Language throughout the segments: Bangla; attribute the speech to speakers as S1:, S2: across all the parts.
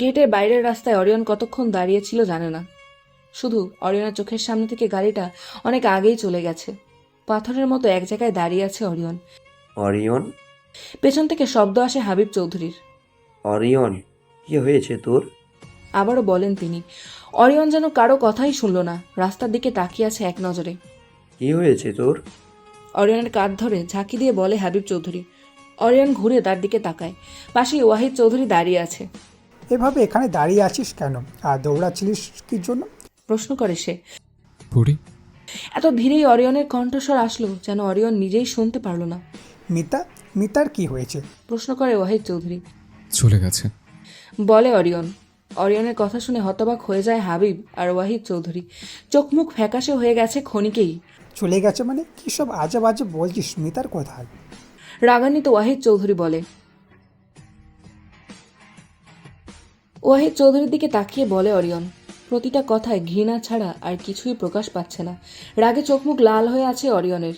S1: গেটের বাইরের রাস্তায় অরিয়ন কতক্ষণ দাঁড়িয়ে ছিল জানে না। শুধু অরিয়নের চোখের সামনে থেকে গাড়িটা অনেক আগেই চলে গেছে। পাথরের মতো এক জায়গায় দাঁড়িয়ে আছে অরিয়ন।
S2: অরিয়ন?
S1: পেছন থেকে শব্দ আসে হাবিব চৌধুরীর।
S2: অরিয়ন কি হয়েছে তোর?
S1: আবারও বলেন তিনি। অরিয়ন যেন কারও কথাই শুনল না। রাস্তার দিকে তাকিয়ে আছে এক নজরে।
S2: কি হয়েছে তোর?
S1: অরিয়নের কাঁধ ধরে ঝাঁকি দিয়ে বলে হাবিব চৌধুরী। অরিয়ন ঘুরে তার দিকে তাকায়। পাশেই ওয়াহিদ চৌধুরী দাঁড়িয়ে আছে।
S3: এভাবে এখানে দাঁড়িয়ে আছিস কেন? আর দৌড়াচ্ছিলিস কি জন্য?
S1: প্রশ্ন করে সে।
S4: পড়ি
S1: এত ধীরেই অরিয়নের কণ্ঠস্বর আসলো যেন অরিয়ন নিজেই শুনতে পারল না।
S3: মিতা মিতার কি হয়েছে?
S1: প্রশ্ন করে ওয়াহিদ চৌধুরী।
S4: চলে গেছে।
S1: বলে অরিয়ন। অরিয়নের কথা শুনে হতবাক হয়ে যায় হাবিব আর ওয়াহিদ চৌধুরী। চোখ মুখ ফ্যাকাশে হয়ে গেছে ক্ষণিকেই।
S3: চলে গেছে মানে? কি সব আজে বাজে বলছিস মিতার কোথায়?
S1: রাগান্বিত ওয়াহিদ চৌধুরী বলে ওয়াহিদ চৌধুরীর দিকে তাকিয়ে বলে অরিয়ন প্রতিটা কথায় ঘৃণা ছাড়া আর কিছুই প্রকাশ পাচ্ছে না। রাগে চোখ মুখ লাল হয়ে আছে অরিয়নের।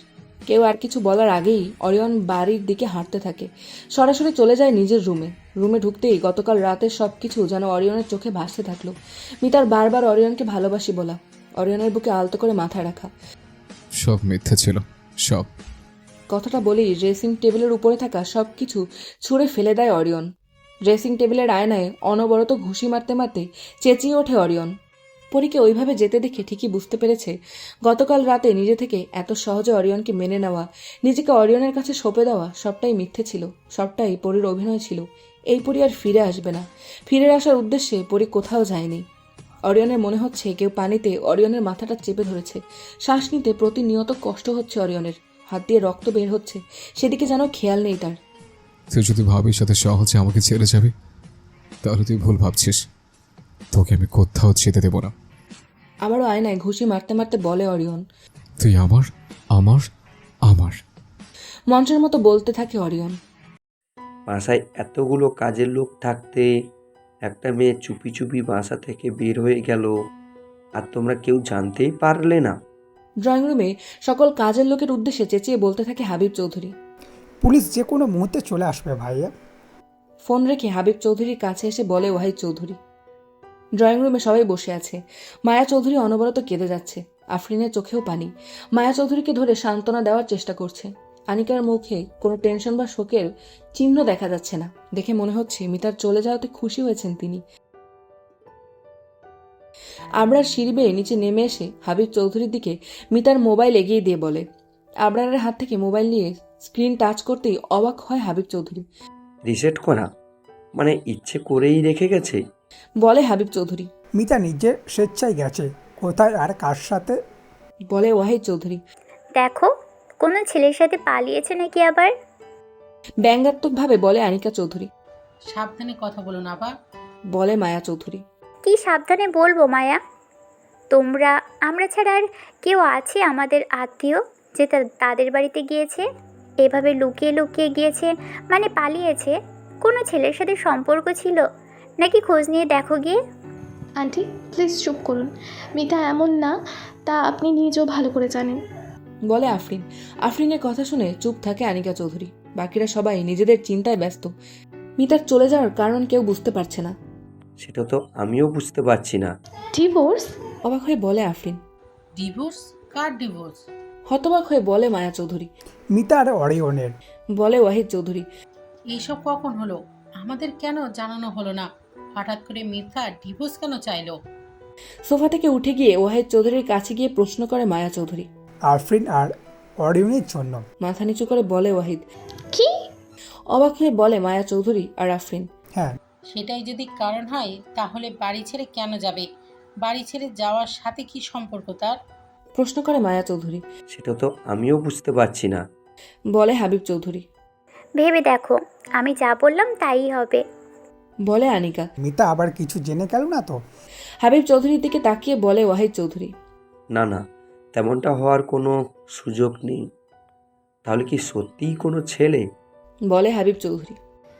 S1: কেউ আর কিছু বলার আগেই অরিয়ন বাড়ির দিকে হাঁটতে থাকে। সরাসরি চলে যায় নিজের রুমে। রুমে ঢুকতেই গতকাল রাতের সব কিছু যেন অরিয়নের চোখে ভাসতে থাকল। মিতার বারবার অরিয়নকে ভালোবাসি বলা। অরিয়নের বুকে আলতো করে মাথা রাখা।
S4: সব মিথ্যে ছিল। সব।
S1: কথাটা বলেই ড্রেসিং টেবিলের উপরে থাকা সব কিছু ছুঁড়ে ফেলে দেয় অরিয়ন। ড্রেসিং টেবিলের আয়নায় অনবরত ঘুষি মারতে মারতে চেঁচিয়ে ওঠে অরিয়ন। পরীকে ওইভাবে যেতে দেখে ঠিকই বুঝতে পেরেছে, গতকাল রাতে নিজে থেকে এত সহজে অরিয়নকে মেনে নেওয়া, নিজেকে অরিয়নের কাছে সঁপে দেওয়া সবটাই মিথ্যে ছিল, সবটাই পরীর অভিনয় ছিল। এই পরী আর ফিরে আসবে না। ফিরে আসার উদ্দেশ্যে পরী কোথাও যায়নি। অরিয়নের মনে হচ্ছে কেউ পানিতে অরিয়নের মাথাটা চেপে ধরেছে। শ্বাস নিতে প্রতিনিয়ত কষ্ট হচ্ছে অরিয়নের। হাত দিয়ে রক্ত বের হচ্ছে। সেদিকে যেন খেয়াল নেই তার।
S4: তুই যদি ভাবিস সাথে সহজে আমাকে ছেড়ে যাবি তাহলে তুই ভুল ভাবছিস। তোকে আমি কোথাও যেতে দেবো না।
S1: আবারও আয়নায় ঘুষি মারতে মারতে বলে অরিয়ন
S4: তুই আমার আমার আমার।
S1: মঞ্চের মতো বলতে থাকে অরিয়ন
S2: বাসায় এতগুলো কাজের লোক থাকতে একটা মেয়ে চুপি চুপি বাসা থেকে বের হয়ে গেল আর তোমরা কেউ জানতেই পারলে না।
S1: ড্রয়িং রুমে সকল কাজের লোকের উদ্দেশ্যে চেঁচিয়ে বলতে থাকে হাবিব চৌধুরী।
S3: পুলিশ যে কোনো মুহূর্তে চলে আসবে ভাইয়া।
S1: ফোন রেখে হাবিব চৌধুরীর কাছে এসে বলে, ওয়াহিদ চৌধুরী। ড্রয়িং রুমে সবাই বসে আছে। মায়া চৌধুরী অনবরত কেঁদে যাচ্ছে। আফরিনের চোখেও পানি। মায়া চৌধুরীকে ধরে সান্ত্বনা দেওয়ার চেষ্টা করছে। আনিকার মুখে কোনো টেনশন বা শোকের চিহ্ন দেখা যাচ্ছে না। দেখে মনে হচ্ছে মিতার চলে যাওয়াতে খুশি হয়েছেন তিনি। আবরার সিঁড়ি বেয়ে নিচে নেমে এসে হাবিব চৌধুরীর দিকে মিতার মোবাইল এগিয়ে দিয়ে বলে, আবরারের হাত থেকে মোবাইল নিয়ে স্ক্রিন টাচ করতেই অবাক হয় হাবিব চৌধুরী।
S2: রিসেট করা? মানে ইচ্ছে করেই রেখে গেছে?
S1: বলে হাবিব চৌধুরী।
S3: মিতা নিজে স্বেচ্ছায় গেছে। কোথায় আর কার সাথে?
S1: বলে ওয়াহিদ চৌধুরী।
S5: দেখো কোনো ছেলের সাথে পালিয়েছে নাকি আবার?
S1: ব্যঙ্গাত্মকভাবে বলে আনিকা চৌধুরী।
S6: সাবধানে কথা বলুন আবার
S1: বলে মায়া চৌধুরী।
S5: কি সাবধানে বলব মায়া? তোমরা আমরা ছাড়া আর কেউ আছে আমাদের আত্মীয় যে তাদের বাড়িতে গিয়েছে? এভাবে লুকিয়ে লুকিয়ে গিয়েছে মানে পালিয়েছে। কোনো ছেলের সাথে সম্পর্ক ছিল? নাকি খোঁজ নিয়ে দেখো গিয়ে?
S7: আন্টি প্লিজ চুপ করুন। মিতা এমন না তা আপনি নিজেও ভালো করে জানেন।
S1: বলে আফরিন। আফরিনের কথা শুনে চুপ থাকে আনিকা চৌধুরী। বাকিরা সবাই নিজেদের চিন্তায় ব্যস্ত। মিতার চলে যাওয়ার কারণ কেউ বুঝতে পারছে না।
S2: সেটা তো আমিও বুঝতে পারছি না।
S7: ডিভোর্স
S1: অবাক হয়ে বলে আফরিন।
S6: ডিভোর্স কার ডিভোর্স
S1: হতবাক হয়ে বলে মায়া চৌধুরী।
S3: মিতা আর অরিয়নের
S1: বলে ওয়াহিদ চৌধুরী।
S6: এইসব কখন হলো? আমাদের কেন জানানো হলো না? হঠাৎ করে মিথ্যা ডিভোর্স কেন চাইলো?
S1: সোফা থেকে উঠে গিয়ে ওয়াহিদ চৌধুরীর কাছে গিয়ে প্রশ্ন করে মায়া চৌধুরী।
S3: আফরিন আর অরিয়নের জন্য।
S1: মাথা নিচু করে বলে ওয়াহিদ।
S7: কি?
S1: অবাক হয়ে বলে মায়া চৌধুরী আর আফরিন।
S3: হ্যাঁ।
S6: সেটাই যদি কারণ হয় তাহলে বাড়ি ছেড়ে কেন যাবে? বাড়ি ছেড়ে যাওয়ার সাথে কি সম্পর্ক তার?
S1: প্রশ্ন করে মায়া চৌধুরী।
S2: সেটা তো আমিও বুঝতে পারছি না।
S1: বলে হাবিব চৌধুরী।
S5: ভেবে দেখো আমি যা বললাম তাই হবে।
S1: বলে আনিকা।
S3: মিতা আবার কিছু জেনে গেল না তো?
S1: হাবিব চৌধুরীর দিকে তাকিয়ে বলে ওয়াহিদ চৌধুরী।
S2: না না তেমনটা হওয়ার কোনো সুযোগ নেই। তাহলে কি সত্যিই কোনো ছেলে?
S1: বলে হাবিব চৌধুরী।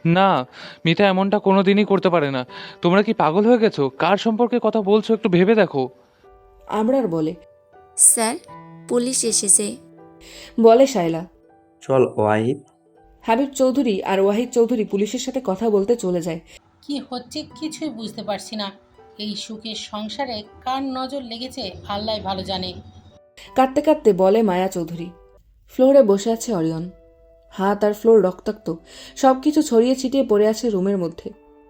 S8: না মিতা এমনটা কোনোদিনই করতে পারে না। তোমরা কি পাগল হয়ে গেছো? কার সম্পর্কে কথা বলছো একটু ভেবে দেখো।
S1: আমরার বলে।
S9: স্যার পুলিশ এসেছে।
S1: বলে শাইলা
S2: চল ওয়াহিদ।
S1: হাবিব চৌধুরী আর ওয়াহিদ চৌধুরী পুলিশের সাথে কথা বলতে চলে যায়।
S6: কি হচ্ছে কিছুই বুঝতে পারছি না। এই সুখের সংসারে কার নজর লেগেছে আল্লাহ ভালো জানে।
S1: কাঁদতে কাঁদতে বলে মায়া চৌধুরী। ফ্লোরে বসে আছে অরিয়ন। হাত আর ফ্লোর রক্তাক্ত। সব কিছু ছড়িয়ে ছিটিয়ে পড়ে আছে রুমের মধ্যে।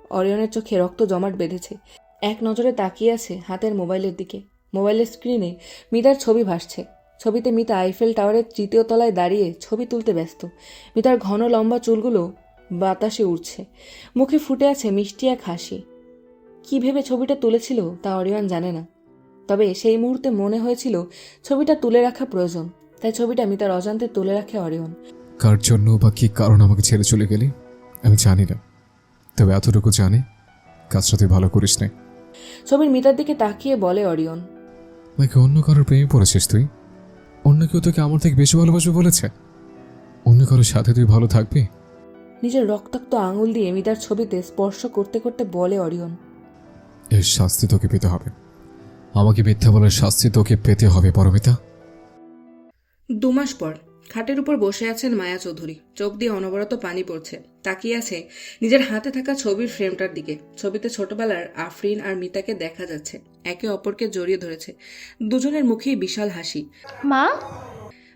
S1: অরিয়নের চোখে রক্ত জমাট বেঁধেছে। এক নজরে তাকিয়ে আছে হাতের মোবাইলের দিকে। মোবাইলের স্ক্রিনে মিতার ছবি ভাসছে। ছবিতে মিতা আইফেল টাওয়ারের তৃতীয় তলায় দাঁড়িয়ে ছবি তুলতে ব্যস্ত। মিতার ঘন লম্বা চুলগুলো বাতাসে উড়ছে। মুখে ফুটে আছে মিষ্টি এক হাসি। কী ভেবে ছবিটা তুলেছিল তা অরিয়ন জানে না। তবে সেই মুহূর্তে মনে হয়েছিল ছবিটা তুলে রাখা প্রয়োজন। তাই ছবিটা মিতার অজান্তে তুলে রাখে অরিয়ন
S4: কার জন্য বা কী কারণ আমাকে ছেড়ে চলে গেলি? আমি জানি না। তবে এতটুকু জানি কাজটা তুই ভালো করিস না।
S1: ছবির মিতার দিকে তাকিয়ে বলে অরিয়ন
S4: আমাকে অন্য কারোর প্রেমে পড়েছিস তুই? অন্য কেউ তোকে আমার থেকে বেশি ভালোবাসবে বলেছে? অন্য কারোর সাথে তুই ভালো থাকবি?
S1: নিজের রক্তাক্ত আঙুল দিয়ে মিতার ছবিতে স্পর্শ করতে করতে বলে অরিয়ন
S4: এর শাস্তি তোকে পেতে হবে। আমাকে মিথ্যা বলার শাস্তি তোকে পেতে হবে পরমিতা।
S1: দু মাস পর। খাটের উপর বসে আছেন মায়া চৌধুরী। চোখ দিয়ে অনবরত পানি পড়ছে। তাকিয়ে আছে নিজের হাতে থাকা ছবির ফ্রেমটার দিকে। ছবিতে ছোটবেলার আফরিন আর মিতাকে দেখা যাচ্ছে। একে অপরকে জড়িয়ে ধরেছে। দুজনের মুখেই বিশাল হাসি।
S7: মা?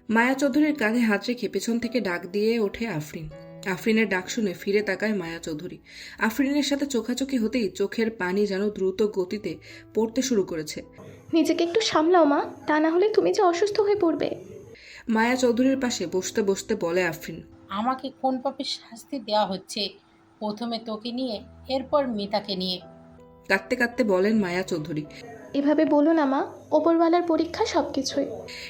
S1: মায়া চৌধুরীর কাঁধে হাত রেখে পেছন থেকে ডাক দিয়ে ওঠে আফরিন। আফরিনের ডাক শুনে ফিরে তাকায় মায়া চৌধুরী। আফরিনের সাথে চোখাচোখি হতেই চোখের পানি যেন দ্রুত গতিতে পড়তে শুরু করেছে।
S7: নিজেকে একটু সামলাও মা। তা না হলে তুমি যে অসুস্থ হয়ে পড়বে।
S1: মায়া চৌধুরীর পাশে বসতে বসতে বলে আফরিন
S6: আমাকে কোন পাপের শাস্তি দেওয়া হচ্ছে? প্রথমে তোকে নিয়ে এরপর মিতাকে নিয়ে।
S1: কাঁদতে কাঁদতে বলেন মায়া চৌধুরী
S7: এভাবে বলো না মা ওপরওয়ালার পরীক্ষা সব কিছুই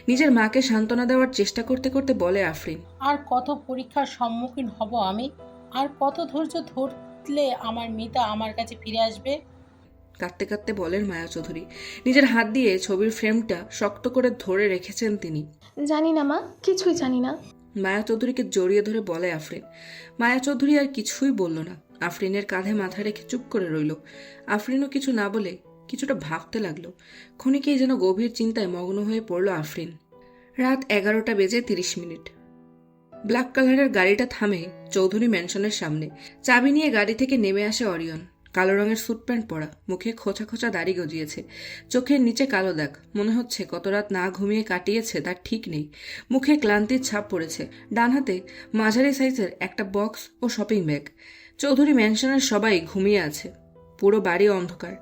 S1: নিজের মাকে সান্ত্বনা দেওয়ার চেষ্টা করতে করতে বলে আফরিন
S6: আর কত পরীক্ষার সম্মুখীন হব আমি? আর কত ধৈর্য ধরলে আমার মিতা আমার কাছে ফিরে আসবে?
S1: কাঁদতে কাঁদতে বলেন মায়া চৌধুরী। নিজের হাত দিয়ে ছবির ফ্রেমটা শক্ত করে ধরে রেখেছেন তিনি।
S7: জানি না মা কিছুই জানি না।
S1: মায়া চৌধুরীকে জড়িয়ে ধরে বলে আফরিন। মায়া চৌধুরী আর কিছুই বলল না। আফরিনের কাঁধে মাথা রেখে চুপ করে রইল। আফরিনও কিছু না বলে কিছুটা ভাবতে লাগল। ক্ষণিকেই যেন গভীর চিন্তায় মগ্ন হয়ে পড়ল আফরিন। রাত এগারোটা বেজে তিরিশ মিনিট। ব্ল্যাক কালারের গাড়িটা থামে চৌধুরী ম্যানশনের সামনে। চাবি নিয়ে গাড়ি থেকে নেমে আসে অরিয়ন। কালো রঙের স্যুট প্যান্ট পরা। মুখে খোঁচা খোঁচা দাড়ি গজিয়েছে। চোখের নিচে কালো দাগ। মনে হচ্ছে কত রাত না ঘুমিয়ে কাটিয়েছে তার ঠিক নেই। মুখে ক্লান্তির ছাপ পড়েছে। ডান হাতে মাঝারি সাইজের একটা বক্স ও শপিং ব্যাগ। চৌধুরী ম্যানশনের সবাই ঘুমিয়ে আছে। পুরো বাড়ি অন্ধকার।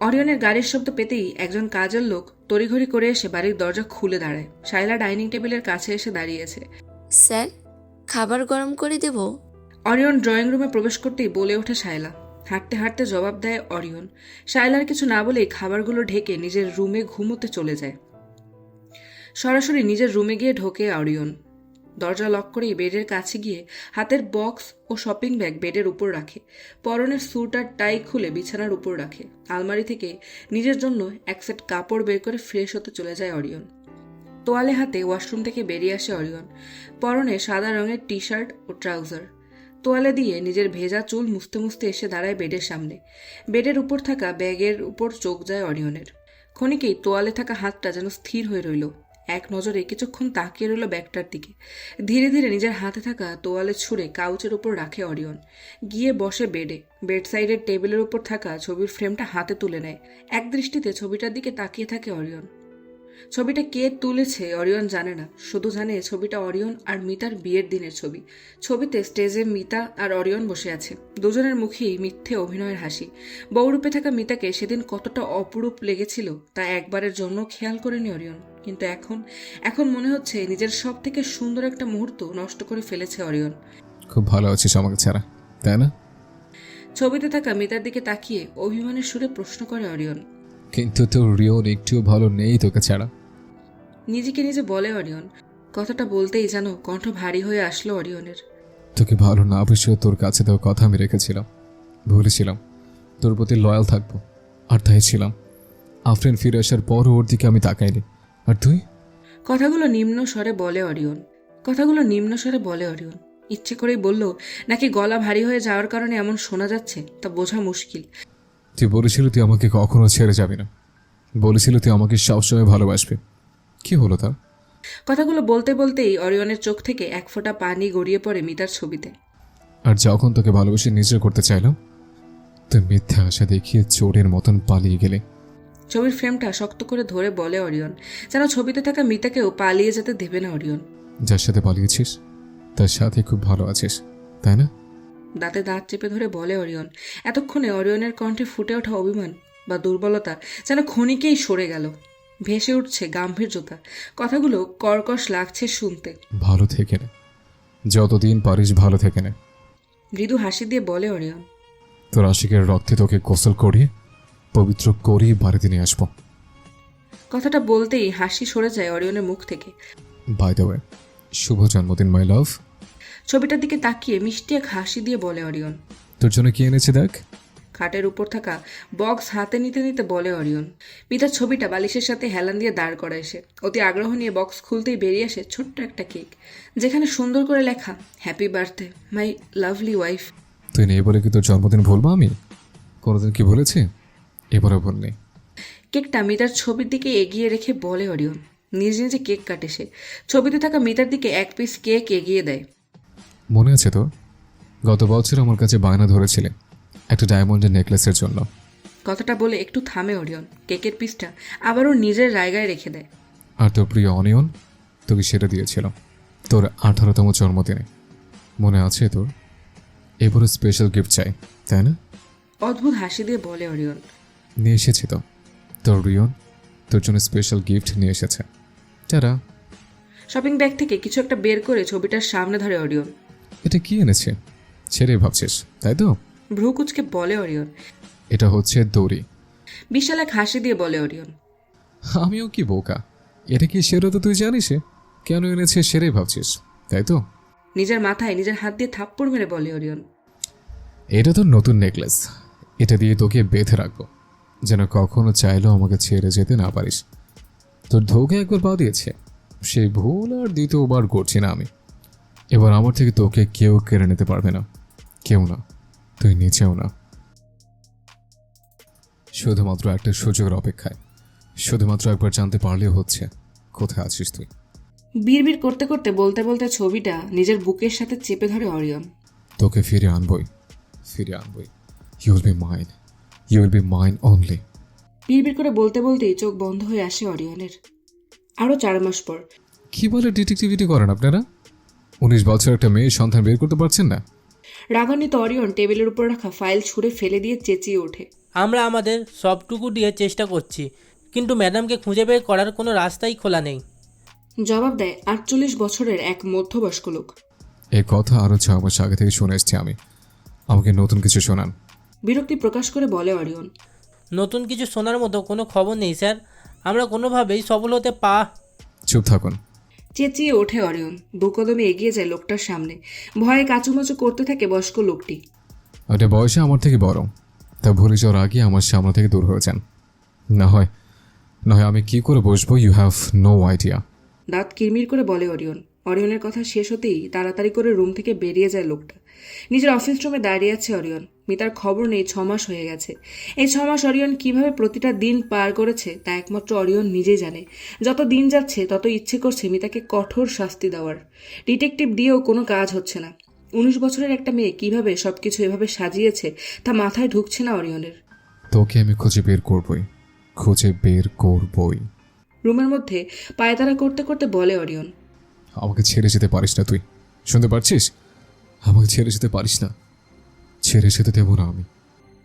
S1: অরিয়নের গাড়ির শব্দ পেতেই একজন কাজের লোক তড়িঘড়ি করে এসে বাড়ির দরজা খুলে দাঁড়ায়। শাইলা ডাইনিং টেবিলের কাছে এসে দাঁড়িয়েছে।
S9: স্যার খাবার গরম করে দেব?
S1: অরিয়ন ড্রয়িং রুমে প্রবেশ করতেই বলে ওঠে শায়লা। হাঁটতে হাঁটতে জবাব দেয় অরিয়ন। শায়লার কিছু না বলেই খাবারগুলো ঢেকে নিজের রুমে ঘুমোতে চলে যায়। সরাসরি নিজের রুমে গিয়ে ঢোকে অরিয়ন। দরজা লক করেই বেডের কাছে গিয়ে হাতের বক্স ও শপিং ব্যাগ বেডের উপর রাখে। পরনের স্যুট আর টাই খুলে বিছানার উপর রাখে। আলমারি থেকে নিজের জন্য এক সেট কাপড় বের করে ফ্রেশ হতে চলে যায় অরিয়ন। তোয়ালে হাতে ওয়াশরুম থেকে বেরিয়ে আসে অরিয়ন। পরনে সাদা রঙের টি শার্ট ও ট্রাউজার। তোয়ালে দিয়ে নিজের ভেজা চুল মুছতে মুছতে এসে দাঁড়ায় বেডের সামনে। বেডের উপর থাকা ব্যাগের উপর চোখ যায় অরিয়নের ক্ষণিকেই তোয়ালে থাকা হাতটা যেন স্থির হয়ে রইল। এক নজরে কিছুক্ষণ তাকিয়ে রইল ব্যাগটার দিকে। ধীরে ধীরে নিজের হাতে থাকা তোয়ালে ছুঁড়ে কাউচের উপর রাখে অরিয়ন। গিয়ে বসে বেডে। বেড সাইডের টেবিলের উপর থাকা ছবির ফ্রেমটা হাতে তুলে নেয়। এক দৃষ্টিতে ছবিটার দিকে তাকিয়ে থাকে অরিয়ন। ছবিটা কে তুলেছে অরিয়ন জানে না। শুধু জানে ছবিটা অরিয়ন আর মিতার বিয়ের দিনের ছবি। ছবিতে স্টেজে মিতা আর অরিয়ন বসে আছে। দুজনের মুখেই মিথ্যে অভিনয়ের হাসি। বউরূপে থাকা মিতাকে সেদিন কতটা অপরূপ লেগেছিল তা একবারের জন্য খেয়াল করেনি অরিয়ন। কিন্তু এখন এখন মনে হচ্ছে নিজের সব থেকে সুন্দর একটা মুহূর্ত নষ্ট করে ফেলেছে অরিয়ন।
S4: খুব ভালো আছিস আমাকে ছাড়া তাই না?
S1: ছবিতে থাকা মিতার দিকে তাকিয়ে অভিমানের সুরে প্রশ্ন করে অরিয়ন।
S4: কিন্তু তোর রিওর একটুও ভালো নেই তোকে ছাড়া।
S1: নিজেকে নিজে বলে অরিয়ন। কথাটা বলতেই যেন কণ্ঠ ভারী হয়ে আসলো অরিয়নের।
S4: তোকে ভালো না বুঝেও তোর কাছে তো কথা আমি রেখেছিলাম। ভুলেছিলাম। তোর প্রতি লয়াল থাকব। আর তাই ছিলাম। আফরিন ফিরে আসার পরও ওর দিকে আমি তাকাইনি। আর তুই?
S1: কথাগুলো নিম্ন স্বরে বলে অরিয়ন। কথাগুলো নিম্ন স্বরে বলে অরিয়ন। ইচ্ছে করেই বলল নাকি গলা ভারী হয়ে যাওয়ার কারণে এমন শোনা যাচ্ছে? তা বোঝা মুশকিল।
S4: তুই বলেছিলি তুই আমাকে কখনো ছেড়ে যাবি না। বলেছিলি তুই আমাকে সবসময় ভালোবাসবি। কি হলো তার?
S1: কথাগুলো বলতে বলতেই অরিয়নের চোখ থেকে এক ফোঁটা পানি গড়িয়ে পড়ে মিতার ছবিতে।
S4: আর যখন তোকে ভালোবেসে নিজে করতে চাইলাম তুই মিথ্যা আশা দেখিয়ে চোরের মতন পালিয়ে গেলে।
S1: ছবির ফ্রেমটা শক্ত করে ধরে বলে অরিয়ন যেন ছবিতে থাকা মিতাকেও পালিয়ে যেতে দেবে না অরিয়ন।
S4: যার সাথে পালিয়েছিস তার সাথে খুব ভালো আছিস তাই না?
S1: দাঁতে দাঁত চেপে ধরে বলে অরিয়ন। এতক্ষণে অরিয়নের কণ্ঠে ফুটে ওঠা অভিমান বা দুর্বলতা যেন ক্ষণিকেই সরে গেল। ভেসে উঠছে গাম্ভীর্যতা। কথাগুলো কর্কশ লাগছে শুনতে।
S4: ভালো থেকে নে। যতদিন পারিস ভালো থেকে নে।
S1: মৃদু হাসি দিয়ে বলে অরিয়ন।
S4: তোর আশিকের রক্তে তোকে গোসল করিয়ে পবিত্র করিয়ে বাড়িতে নিয়ে আসব।
S1: কথাটা বলতেই হাসি সরে যায় অরিয়নের মুখ থেকে।
S4: বাই দ্য ওয়ে শুভ জন্মদিন মাই লাভ
S1: ছবিটার দিকে তাকিয়ে মিষ্টি এক হাসি দিয়ে বলে অরিয়ন।
S4: তোর জন্য কি এনেছে দেখ?
S1: খাটের উপর থাকা বক্স হাতে নিতে নিতে বলে অরিয়ন। মিতার ছবিটা বালিশের সাথে হেলান দিয়ে দাঁড় করা এসে অতি আগ্রহ নিয়ে বক্স খুলতেই বেরিয়ে আসে ছোট্ট একটা কেক যেখানে সুন্দর করে লেখা happy birthday my lovely wife
S4: তুই নেই বলে কি তোর জন্মদিন ভুলবো আমি? কোনোদিন কি বলেছি এবারও বলনি
S1: কেকটা মিতার ছবির দিকে এগিয়ে রেখে বলে অরিয়ন। নিজে নিজে কেক কাটে সে। ছবিতে থাকা মিতার দিকে এক পিস কেক এগিয়ে দেয়।
S4: মনে আছে তো গত বছর আমার কাছে বায়না ধরেছিলে একটা ডায়মন্ডের নেকলেসের জন্য।
S1: কথাটা বলে একটু থামে অরিয়ন কেকের পিসটা আবারও নিজের জায়গায় রেখে দেয়।
S4: আর তোর প্রিয় অনিয়ন? তোকে সেটা দিয়েছিলাম। তোর আঠারোতম জন্মদিনে। মনে আছে তোর? এবারে স্পেশাল গিফট চাই তাই না?
S1: অদ্ভুত হাসি দিয়ে বলে অরিয়ন
S4: নিয়ে এসেছি তো। তোর রিয়ন তোর জন্য স্পেশাল গিফট নিয়ে এসেছে। যারা
S1: শপিং ব্যাগ থেকে কিছু একটা বের করে ছবিটার সামনে ধরে অরিয়ন
S4: এটা কি এনেছে? ছেড়ে ভাবছিস তাই তো?
S1: ভ্রু কুচকে বলে অরিয়ন।
S4: এটা হচ্ছে দড়ি।
S1: বিশাল এক হাসি দিয়ে বলে অরিয়ন।
S4: আমিও কি বোকা? এটা কি সেরে তো তুই জানিস কেন এনেছে সেরে ভাবছিস তাই তো?
S1: নিজের মাথায় নিজের হাত দিয়ে থাপ্পড় মেরে বলে অরিয়ন।
S4: এটা তোর নতুন নেকলেস। এটা দিয়ে তোকে বেঁধে রাখব। যেন কখনো চাইলেও আমাকে ছেড়ে যেতে না পারিস। তোর ধোকে একবার পা দিয়েছে। সেই ভুল আর দ্বিতীয়বার করছি না আমি। এবার আমার থেকে তোকে কেউ কেড়ে নিতে পারবে না। কেউ না। তুই নিচেও না। শুধুমাত্র একটা সুযোগের অপেক্ষায়। শুধুমাত্র একবার জানতে পারলেও হচ্ছে কোথায় আছিস তুই?
S1: বিড়বিড় করতে করতে বলতে বলতে ছবিটা নিজের বুকের সাথে চেপে ধরে অরিয়ন।
S4: তোকে ফিরে আনবই। ফিরে আনবই। You will be mine you will be mine only
S1: বিড়বিড় করে বলতে বলতেই চোখ বন্ধ হয়ে আসে অরিয়নের। আরও চার মাস পর।
S4: কি বলে ডিটেকটিভিটি করেন আপনারা? উনিশ বছর একটা মেয়ে সন্তান বের করতে পারছেন না?
S1: রাগান্বিত অরিয়ন টেবিলের উপর রাখা ফাইল ছুঁড়ে ফেলে দিয়ে চেঁচিয়ে ওঠে।
S10: আমরা আমাদের সবটুকু দিয়ে চেষ্টা করছি কিন্তু ম্যাডামকে খুঁজে বের করার কোনো রাস্তাই খোলা নেই।
S1: জবাব দেয় আটচল্লিশ বছরের এক মধ্যবয়স্ক লোক।
S4: এই কথা আরও ছ মাস আগে থেকে শুনে এসছি আমি। আমাকে নতুন কিছু শোনান।
S1: বিরক্তি প্রকাশ করে বলে অরিয়ন
S10: নতুন কিছু শোনার মতো কোনো খবর নেই স্যার। আমরা কোনোভাবেই সফল হতে পা
S4: চুপ থাকুন।
S1: চেঁচিয়ে ওঠে অরিয়ন। বুকদমে এগিয়ে যায় লোকটার সামনে। ভয়ে কাচুমাচু করতে থাকে বয়স্ক লোকটি।
S4: ওটা বয়সে আমার থেকে বড়। তা ভুলে যাওয়ার আগে আমার সামনে থেকে দূর হয়ে যান না হয় না হয় আমি কি করে বসবো? ইউ হ্যাভ নো আইডিয়া
S1: দাঁত কিরমির করে বলে অরিয়ন। অরিয়নের কথা শেষ হতেই তাড়াতাড়ি করে রুম থেকে বেরিয়ে যায় লোকটা। নিজের অফিস রুমে দাঁড়িয়ে আছে অরিয়ন মিতার খবর নেই ছ মাস হয়ে গেছে। এই ছ মাস অরিয়ন কীভাবে প্রতিটা দিন পার করেছে তা একমাত্র অরিয়ন নিজেই জানে। যত দিন যাচ্ছে তত ইচ্ছে করছে মিতাকে কঠোর শাস্তি দেওয়ার। ডিটেকটিভ দিয়েও কোনো কাজ হচ্ছে না। উনিশ বছরের একটা মেয়ে কীভাবে সবকিছু এভাবে সাজিয়েছে তা মাথায় ঢুকছে না অরিয়নের
S4: তোকে আমি খুঁজে বের করবই খুঁজে বের করবই।
S1: রুমের মধ্যে পায়তারা করতে করতে বলে অরিয়ন
S4: আমাকে ছেড়ে যেতে পারিস না তুই। শুনতে পারছিস? আমাকে ছেড়ে যেতে পারিস না। ছেড়ে যেতে দেবো না আমি।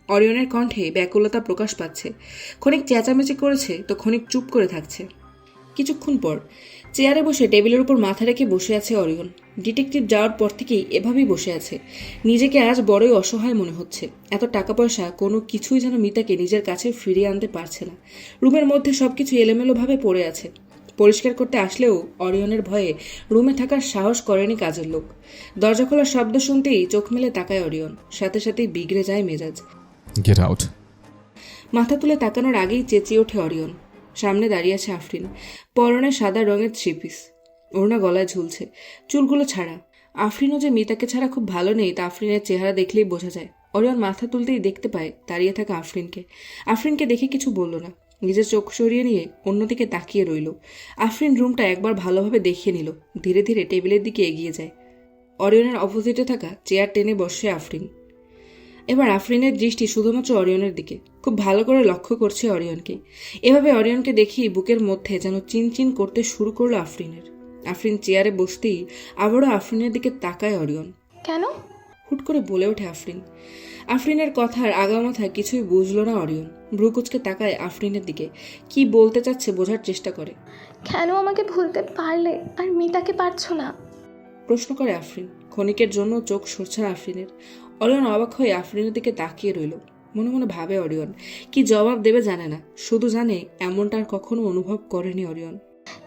S1: অরিয়নের কণ্ঠে ব্যাকুলতা প্রকাশ পাচ্ছে। ক্ষণিক চেঁচামেচি করেছে তো ক্ষণিক চুপ করে থাকছে। কিছুক্ষণ পর চেয়ারে বসে টেবিলের উপর মাথা রেখে বসে আছে অরিয়ন। ডিটেকটিভ যাওয়ার পর থেকেই এভাবেই বসে আছে। নিজেকে আজ বড়ই অসহায় মনে হচ্ছে। এত টাকা পয়সা কোনো কিছুই যেন মিতাকে নিজের কাছে ফিরিয়ে আনতে পারছে না। রুমের মধ্যে সব কিছু এলোমেলোভাবে পড়ে আছে। পরিষ্কার করতে আসলেও অরিয়নের ভয়ে রুমে থাকার সাহস করেনি কাজের লোক। দরজা খোলার শব্দ শুনতেই চোখ মেলে তাকায় অরিয়ন। সাথে সাথেই বিগড়ে যায় মেজাজ।
S4: গেট আউট
S1: মাথা তুলে তাকানোর আগেই চেঁচিয়ে ওঠে অরিয়ন। সামনে দাঁড়িয়ে আছে আফরিন। পরনে সাদা রঙের থ্রি পিস ওড়না গলায় ঝুলছে। চুলগুলো ছাড়া। আফরিনও যে মিতাকে ছাড়া খুব ভালো নেই তা আফরিনের চেহারা দেখলেই বোঝা যায়। অরিয়ন মাথা তুলতেই দেখতে পায় দাঁড়িয়ে থাকা আফরিনকে। আফরিনকে দেখে কিছু বলল না। নিজের চোখ সরিয়ে নিয়ে অন্যদিকে তাকিয়ে রইল। আফরিন রুমটা একবার ভালোভাবে দেখিয়ে নিল। ধীরে ধীরে টেবিলের দিকে এগিয়ে যায়। অরিয়নের অপোজিটে থাকা চেয়ার টেনে বসে আফরিন। এবার আফরিনের দৃষ্টি শুধুমাত্র অরিয়নের দিকে। খুব ভালো করে লক্ষ্য করছে অরিয়নকে। এভাবে অরিয়নকে দেখি বুকের মধ্যে যেন চিনচিন করতে শুরু করল আফরিনের। আফরিন চেয়ারে বসতেই আবারও আফরিনের দিকে তাকায় অরিয়ন।
S7: কেন?
S1: হুট করে বলে ওঠে আফরিন। আফরিনের কথার আগামাথায় কিছুই বুঝলো না অরিয়ন। ভ্রুকুচকে তাকায় আফরিনের দিকে। কি বলতে চাচ্ছে বোঝার চেষ্টা করে।
S7: কেন আমাকে ভুলতে পারলে আর মিতাকে পারছ না?
S1: প্রশ্ন করে আফরিন। ক্ষণিকের জন্য চোখ সরছে না আফরিনের। অরিয়ন অবাক হয়ে আফরিনের দিকে তাকিয়ে রইল। মনে মনে ভাবে অরিয়ন কি জবাব দেবে জানে না। শুধু জানে এমনটা আর কখনো অনুভব করেনি অরিয়ন।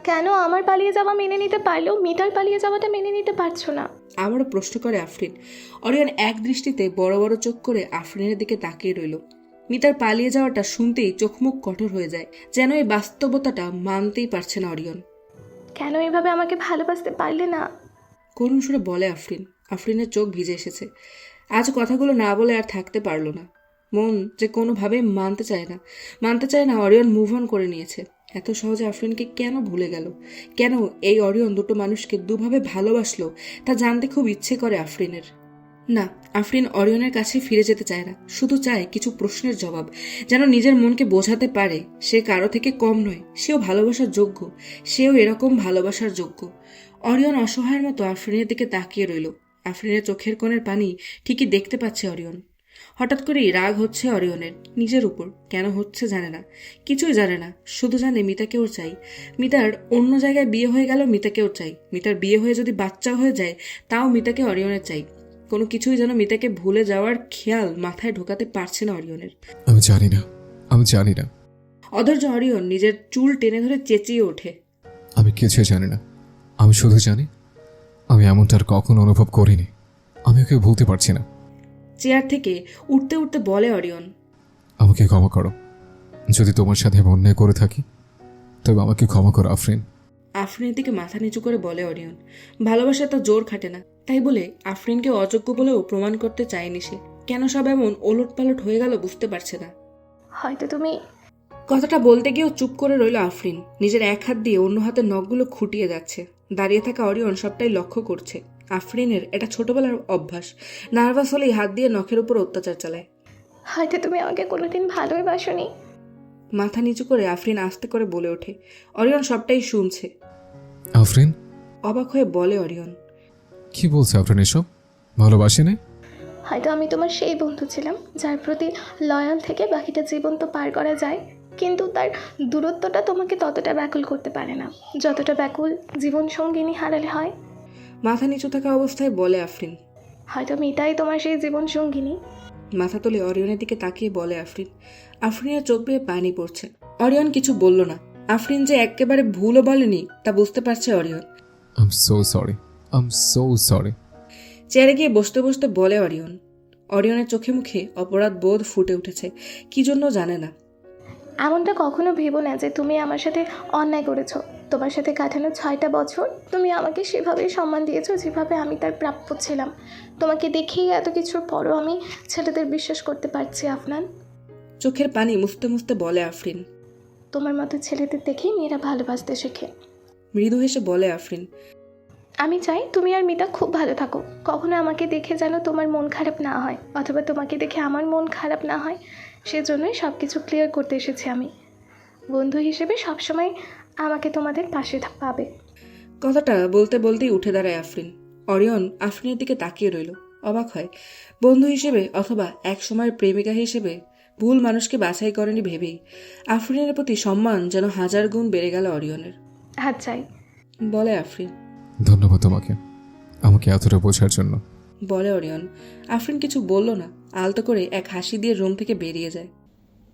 S7: কেন আমার পালিয়ে যাওয়া মেনে নিতে পারলেও মিতার পালিয়ে যাওয়াটা মেনে নিতে পারছ না?
S1: আবারও প্রশ্ন করে আফরিন। অরিয়ন এক দৃষ্টিতে বড় বড় চোখ করে আফরিনের দিকে তাকিয়ে রইল। মিতার পালিয়ে যাওয়াটা শুনতেই চোখমুখ কঠোর হয়ে যায়। যেন এই বাস্তবতাটা মানতেই পারছে না অরিয়ন।
S7: কেন এভাবে আমাকে ভালোবাসতে পারলে না?
S1: করুণ সুরে বলে আফরিন। আফরিনের চোখ ভিজে এসেছে। আজ কথাগুলো না বলে আর থাকতে পারল না। মন যে কোনোভাবেই মানতে চায় না। মানতে চায় না অরিয়ন মুভ অন করে নিয়েছে। এত সহজে আফরিনকে কেন ভুলে গেল? কেন এই অরিয়ন দুটো মানুষকে দুভাবে ভালোবাসলো তা জানতে খুব ইচ্ছে করে আফরিনের। না, আফরিন অরিয়নের কাছে ফিরে যেতে চায় না, শুধু চায় কিছু প্রশ্নের জবাব, যেন নিজের মনকে বোঝাতে পারে, সে কারও থেকে কম নয়, সেও ভালোবাসার যোগ্য, সেও এরকম ভালোবাসার যোগ্য। অরিয়ন অসহায়ের মতো আফরিনের দিকে তাকিয়ে রইল। আফরিনের চোখের কোণের পানি ঠিকই দেখতে পাচ্ছে অরিয়ন হঠাৎ করেই রাগ হচ্ছে অরিয়নের নিজের উপর। কেন হচ্ছে জানে না। কিছুই জানে না। শুধু জানে মিতাকেও চাই। মিতার অন্য জায়গায় বিয়ে হয়ে গেল মিতাকেও চাই। মিতার বিয়ে হয়ে যদি বাচ্চা হয়ে যায় তাও মিতাকে অরিয়নের চাই। কোনো কিছুই যেন মিতাকে ভুলে যাওয়ার খেয়াল মাথায় ঢোকাতে পারছে না অরিয়নের।
S4: আমি জানি না। আমি জানি না।
S1: অধৈর্য অরিয়ন নিজের চুল টেনে ধরে চেঁচিয়ে ওঠে।
S4: আমি কিছুই জানি না। আমি শুধু জানি আমি এমনটা আর কখনো অনুভব করিনি। আমি ওকে ভুলতে পারছি না।
S1: চেয়ার থেকে উঠতে উঠতে বলে অরিয়ন
S4: আমাকে ক্ষমা করো। যদি তোমার সাথে অন্যায় করে থাকি তবে আমাকে ক্ষমা করো আফরিন।
S1: আফরিনের দিকে মাথা নিচু করে বলে অরিয়ন ভালোবাসা তো জোর খাটে না। তাই বলে আফরিনকে অযোগ্য বলেও প্রমাণ করতে চায়নি সে। কেন সব এমন ওলট পালট হয়ে গেল বুঝতে পারছে না।
S7: হয়তো তুমি
S1: কথাটা বলতে গিয়েও চুপ করে রইল আফরিন। নিজের এক হাত দিয়ে অন্য হাতের নখগুলো খুঁটিয়ে যাচ্ছে। দাঁড়িয়ে থাকা অরিয়ন সবটাই লক্ষ্য করছে। আফরিনের এটা ছোটবেলার অভ্যাস। নার্ভাস হলেই হাত দিয়ে নখের উপর অত্যাচার চালায়।
S7: হয়তো তুমি আমাকে কোনোদিন ভালোই বাসনি।
S1: মাথা নিচু করে আফরিন আস্তে করে বলে ওঠে। অরিয়ন সবটাই শুনছে।
S4: আফরিন?
S1: অবাক হয়ে বলে অরিয়ন
S4: কি বলছে আফরিন এসব? ভালোবাসি না
S7: হয়তো আমি তোমার সেই বন্ধু ছিলাম যার প্রতি লয়াল থেকে বাকিটা জীবন তো পার করা যায় কিন্তু তার দূরত্বটা তোমাকে ততটা ব্যাকুল করতে পারে না। যতটা ব্যাকুল জীবন সঙ্গিনী হারালে হয়
S1: মাথা নিচু থাকা অবস্থায় বলে আফরিন।
S7: হয়তো মিতাই তোমার সেই জীবন সঙ্গিনী।
S1: মাথা তুলে অরিয়নের দিকে তাকিয়ে বলে আফরিন। আফরিনের চোখ বেয়ে পানি পড়ছে। অরিয়ন কিছু বলল না। আফরিন যে একেবারে ভুলও বলেনি তা বুঝতে পারছে Orion.
S4: I'm so sorry I'm so sorry
S1: চেয়ারে গিয়ে বসতে বসতে বলে অরিয়ন। অরিয়নের চোখে মুখে অপরাধ বোধ ফুটে উঠেছে। কি জন্য জানে না।
S7: এমনটা কখনো ভেবো না যে তুমি আমার সাথে অন্যায় করেছ। তোমার সাথে কাটানো ছয়টা বছর তুমি আমাকে সেভাবেই সম্মান দিয়েছ যেভাবে আমি তার প্রাপ্য ছিলাম। তোমাকে দেখেই এত কিছুর পরও আমি ছেলেদের বিশ্বাস করতে পারছি আফনান।
S1: চোখের পানি মুছতে মুছতে বলে আফরিন।
S7: তোমার মতো ছেলেদের দেখেই মেয়েরা ভালোবাসতে শেখে।
S1: মৃদু হেসে বলে আফরিন।
S7: আমি চাই তুমি আর মিতা খুব ভালো থাকো। কখনো আমাকে দেখে যেন তোমার মন খারাপ না হয় অথবা তোমাকে দেখে আমার মন খারাপ না হয়। সেজন্যই সব কিছু ক্লিয়ার করতে এসেছি আমি। বন্ধু হিসেবে সবসময় আমাকে তোমাদের পাশে থা- পাবে।
S1: কথাটা বলতে বলতেই উঠে দাঁড়ায় আফরিন। অরিয়ন আফরিনের দিকে তাকিয়ে রইল। অবাক হয়। বন্ধু হিসেবে অথবা এক সময়ের প্রেমিকা হিসেবে ভুল মানুষকে বাছাই করেনি ভেবেই। আফরিনের প্রতি সম্মান যেন হাজার গুণ বেড়ে গেল অরিয়নের।
S7: হাত চাই
S1: বলে আফরিন।
S4: ধন্যবাদ তোমাকে। আমাকে এতটা বোঝার জন্য।
S1: বলে অরিয়ন। আফরিন কিছু বলল না। আলতো করে এক হাসি দিয়ে রুম থেকে বেরিয়ে যায়।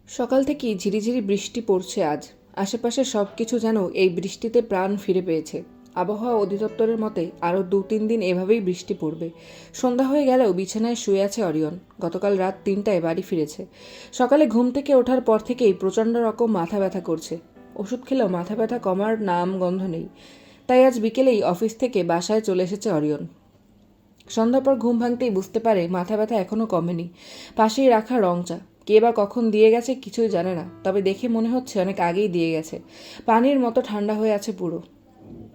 S1: সকাল থেকেই ঝিরিঝিরি বৃষ্টি পড়ছে আজ। আশেপাশে সব কিছু যেন এই বৃষ্টিতে প্রাণ ফিরে পেয়েছে। আবহাওয়া অধিদপ্তরের মতে আরও দু তিন দিন এভাবেই বৃষ্টি পড়বে। সন্ধ্যা হয়ে গেলেও বিছানায় শুয়ে আছে অরিয়ন। গতকাল রাত তিনটায় বাড়ি ফিরেছে। সকালে ঘুম থেকে ওঠার পর থেকেই প্রচণ্ড রকম মাথা ব্যথা করছে। ওষুধ খেলেও মাথা ব্যথা কমার নাম গন্ধ নেই। তাই আজ বিকেলেই অফিস থেকে বাসায় চলে এসেছে অরিয়ন। সন্ধ্যার পর ঘুম ভাঙতেই বুঝতে পারে মাথা ব্যথা এখনও কমেনি। পাশেই রাখা রং চা কে বা কখন দিয়ে গেছে কিছুই জানে না, তবে দেখে মনে হচ্ছে অনেক আগেই দিয়ে গেছে। পানির মতো ঠান্ডা হয়ে আছে পুরো।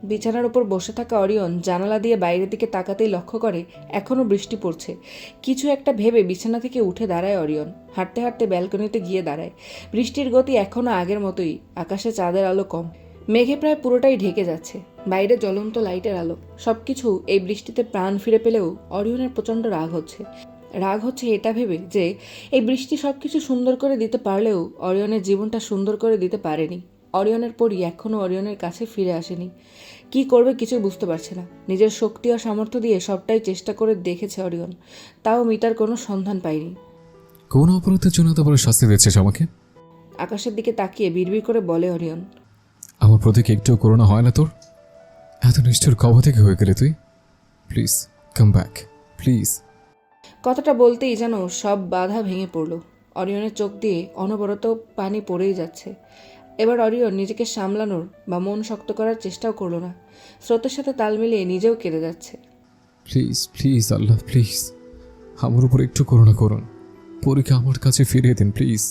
S1: বিছানার উপর বসে থাকা অরিয়ন জানালা দিয়ে বাইরের দিকে তাকাতেই লক্ষ্য করে এখনও বৃষ্টি পড়ছে। কিছু একটা ভেবে বিছানা থেকে উঠে দাঁড়ায় অরিয়ন। হাঁটতে হাঁটতে ব্যালকনিতে গিয়ে দাঁড়ায়। বৃষ্টির গতি এখনও আগের মতোই। আকাশে চাঁদের আলো কম। মেঘে প্রায় পুরোটাই ঢেকে যাচ্ছে। বাইরে জ্বলন্ত লাইটের আলো। সবকিছু এই বৃষ্টিতে প্রাণ ফিরে পেলেও অরিয়নের প্রচণ্ড রাগ হচ্ছে। রাগ হচ্ছে এটা ভেবে যে এই বৃষ্টি সব কিছু সুন্দর করে দিতে পারলেও অরিয়নের জীবনটা সুন্দর করে দিতে পারেনি। অরিয়নের পরই এখনও অরিয়নের কাছে ফিরে আসেনি। কি করবে কিছু বুঝতে পারছে না। নিজের শক্তি আর সামর্থ্য দিয়ে সবটাই চেষ্টা করে দেখেছে অরিয়ন। তাও মিতার কোনো সন্ধান পায়নি।
S4: কোন অপরাধের জন্য এত বড় শাস্তি দিচ্ছিস আমাকে?
S1: আকাশের দিকে তাকিয়ে বিড়বিড় করে বলে অরিয়ন।
S4: আমার প্রতি কি একটুও করোনা হয় না তোর? এত নিষ্ঠুর কবে থেকে হয়ে গেলে তুই? প্লিজ কাম ব্যাক প্লিজ
S1: কথাটা বলতেই যেন সব বাধা ভেঙে পড়ল। অরিয়নের চোখ দিয়ে অনবরত পানি পড়েই যাচ্ছে। এবার অরিয়ন নিজেকে সামলানোর বা মন শক্ত করার চেষ্টাও করল না। স্রোতের সাথে তাল মিলিয়ে নিজেও কেঁদে যাচ্ছে।
S4: প্লিজ প্লিজ আল্লাহ প্লিজ আমার উপর একটু করোনা করুন। পরীক্ষা আমার কাছে ফিরিয়ে দিন প্লিজ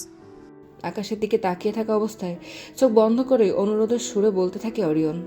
S1: আকাশের দিকে তাকিয়ে থাকা অবস্থায় চোখ বন্ধ করে অনুরোধের সুরে বলতে থাকে অরিয়ন।